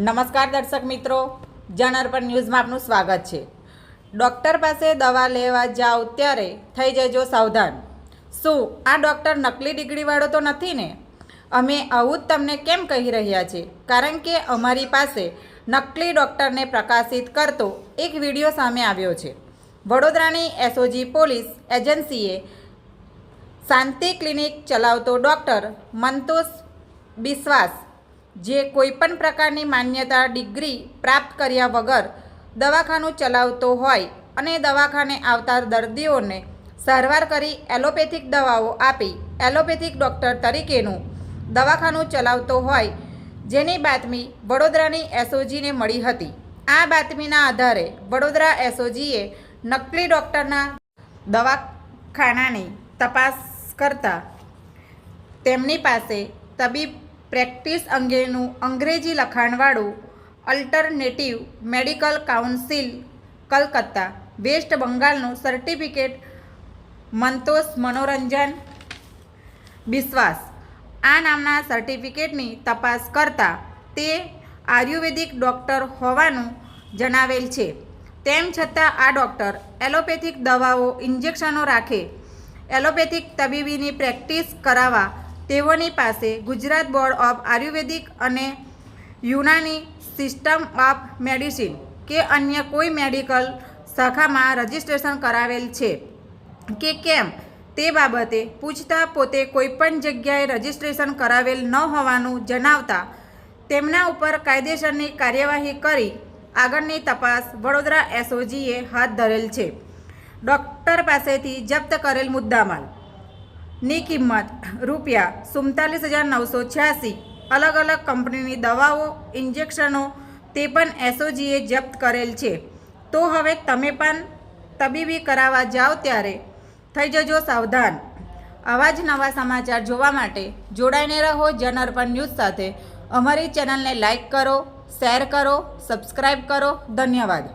નમસ્કાર દર્શક મિત્રો. જનઅર્પણ ન્યૂઝમાં આપનું સ્વાગત છે. ડૉક્ટર પાસે દવા લેવા જાઓ ત્યારે થઈ જજો સાવધાન. શું આ ડૉક્ટર નકલી ડિગ્રીવાળો તો નથી ને? અમે આવું જ તમને કેમ કહી રહ્યા છે? કારણ કે અમારી પાસે નકલી ડૉક્ટરને પ્રકાશિત કરતો એક વીડિયો સામે આવ્યો છે. વડોદરાની એસઓજી પોલીસ એજન્સીએ શાંતિ ક્લિનિક ચલાવતો ડૉક્ટર મંતોષ બિશ્વાસ જે કોઈપણ પ્રકારની માન્યતા, ડિગ્રી પ્રાપ્ત કર્યા વગર દવાખાનું ચલાવતો હોય અને દવાખાને આવતા દર્દીઓને સારવાર કરી એલોપેથિક દવાઓ આપી એલોપેથિક ડૉક્ટર તરીકેનું દવાખાનું ચલાવતો હોય, જેની બાતમી વડોદરાની એસઓજીને મળી હતી. આ બાતમીના આધારે વડોદરા એસઓજીએ નકલી ડૉક્ટરના દવાખાનાની તપાસ કરતા તેમની પાસે તબીબ પ્રેક્ટિસ અંગેનું અંગ્રેજી લખાણવાળું alternative medical council, Calcutta. West બંગાળનું certificate, Mantosh Manoranjan Biswas. આ નામના સર્ટિફિકેટની તપાસ કરતા તે આયુર્વેદિક ડૉક્ટર હોવાનું જણાવેલ છે. તેમ છતાં આ ડૉક્ટર એલોપેથિક દવાઓ, ઇન્જેક્શનો રાખે, એલોપેથિક તબીબીની પ્રેક્ટિસ કરાવવા તેઓની પાસે ગુજરાત બોર્ડ ઓફ આયુર્વેદિક અને યુનાની સિસ્ટમ ઓફ મેડિસિન કે અન્ય કોઈ મેડિકલ શાખામાં રજિસ્ટ્રેશન કરાવેલ છે કે કેમ? તે બાબતે પૂછતા પોતે કોઈપણ જગ્યાએ રજિસ્ટ્રેશન કરાવેલ ન હોવાનું જણાવતા તેમના ઉપર કાયદેસરની કાર્યવાહી કરી આગળની તપાસ વડોદરા એસઓજીએ હાથ ધરેલ છે. ડૉક્ટર પાસેથી જપ્ત કરેલ મુદ્દામાલ ની કિંમત રૂપિયા સુડતાલીસ હજાર નવસો છ્યાસી. અલગ અલગ કંપનીની દવાઓ, ઇન્જેક્શનો, તે પણ એસઓજીએ જપ્ત કરેલ છે. તો હવે તમે પણ તબીબી કરાવવા જાઓ ત્યારે. થઈ જજો સાવધાન. આવા જ નવા સમાચાર જોવા માટે જોડાઈને રહો જનઅર્પણ ન્યૂઝ સાથે. અમારી ચેનલને લાઇક કરો, શેર કરો સબસ્ક્રાઈબ કરો. ધન્યવાદ.